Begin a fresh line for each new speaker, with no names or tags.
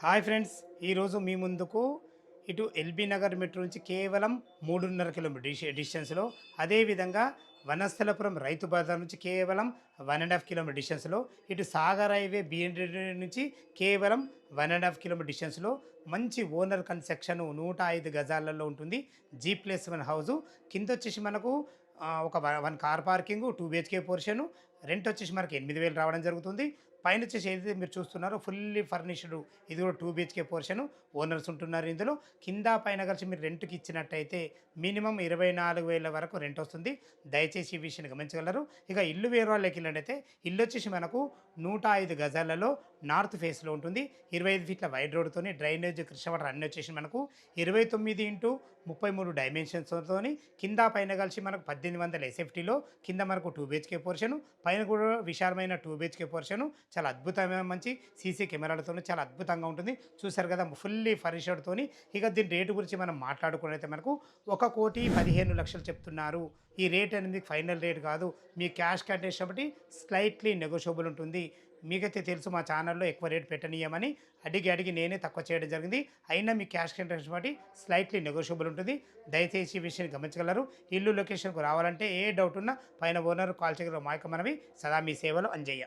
Hi friends ఈరోజు మీ ముందుకు ఇటు ఎల్బీ నగర్ మెట్రో నుంచి కేవలం మూడున్నర కిలోమీటర్ డిస్టెన్స్లో అదేవిధంగా వనస్థలపురం రైతు బజార్ నుంచి కేవలం వన్ అండ్ హాఫ్ కిలోమీటర్ డిస్టెన్స్లో ఇటు సాగర్ హైవే బిఎన్డి నుంచి కేవలం వన్ అండ్ హాఫ్ కిలోమీటర్ డిస్టెన్స్లో మంచి ఓనర్ కన్స్ట్రక్షన్ నూట ఐదు గజాలలో ఉంటుంది. జీ ప్లస్ వన్ హౌస్ కింద వచ్చేసి మనకు ఒక one- one car parking two BHK portion. Rent వచ్చేసి మనకి ఎనిమిది వేలు రావడం జరుగుతుంది. పైన వచ్చేసి ఏదైతే మీరు చూస్తున్నారో ఫుల్లీ ఫర్నిష్డ్ ఇది కూడా టూ బిహెచ్కే పోర్షన్ ఓనర్స్ ఉంటున్నారు ఇందులో. కింద పైన కలిసి మీరు రెంట్కి ఇచ్చినట్టయితే మినిమం ఇరవై నాలుగు వేల వరకు రెంట్ వస్తుంది. దయచేసి ఈ విషయాన్ని గమనించగలరు. ఇక ఇల్లు వేరే వాళ్ళకి వెళ్ళినట్టయితే ఇల్లు వచ్చేసి మనకు నూట ఐదు గజాలలో నార్త్ ఫేస్లో ఉంటుంది. ఇరవై ఐదు ఫీట్ల వైడ్ రోడ్తోని డ్రైనేజ్ కృష్ణవాటర్ అన్నీ వచ్చేసి మనకు ఇరవై తొమ్మిది ఇంటూ ముప్పై మూడు డైమెన్షన్స్తో కింద పైన కలిసి మనకు పద్దెనిమిది వందల ఎస్ఎఫ్టీలో కింద మనకు టూ బిహెచ్కే పోర్షన్ పైన కూడా విశాలమైన టూ బిహెచ్కే పోర్షన్ చాలా అద్భుతమైన మంచి సీసీ కెమెరాలతో చాలా అద్భుతంగా ఉంటుంది. చూసారు కదా ఫుల్లీ ఫర్నిచర్తోని ఇక దీని రేటు గురించి మనం మాట్లాడుకున్నైతే మనకు ఒక కోటి పదిహేను లక్షలు చెప్తున్నారు. ఈ రేట్ అనేది ఫైనల్ రేట్ కాదు. మీ క్యాష్ కంటెస్ట్ కాబట్టి స్లైట్లీ నెగోషియబుల్ ఉంటుంది. మీకైతే తెలుసు మా ఛానల్లో ఎక్కువ రేట్ పెట్టనీయమని. అడిగి అడిగి నేనే తక్కువ చేయడం జరిగింది. అయినా మీ క్యాష్ కంటెస్ట్ బట్టి స్లైట్లీ నెగోషియబుల్ ఉంటుంది. దయచేసి ఈ విషయాన్ని గమనించగలరు. ఇల్లు లొకేషన్కు రావాలంటే ఏ డౌట్ ఉన్నా పైన ఓనర్ కాల్ చేయగలరు మా యొక్క మనవి సదా మీ సేవలో అంజయ్య.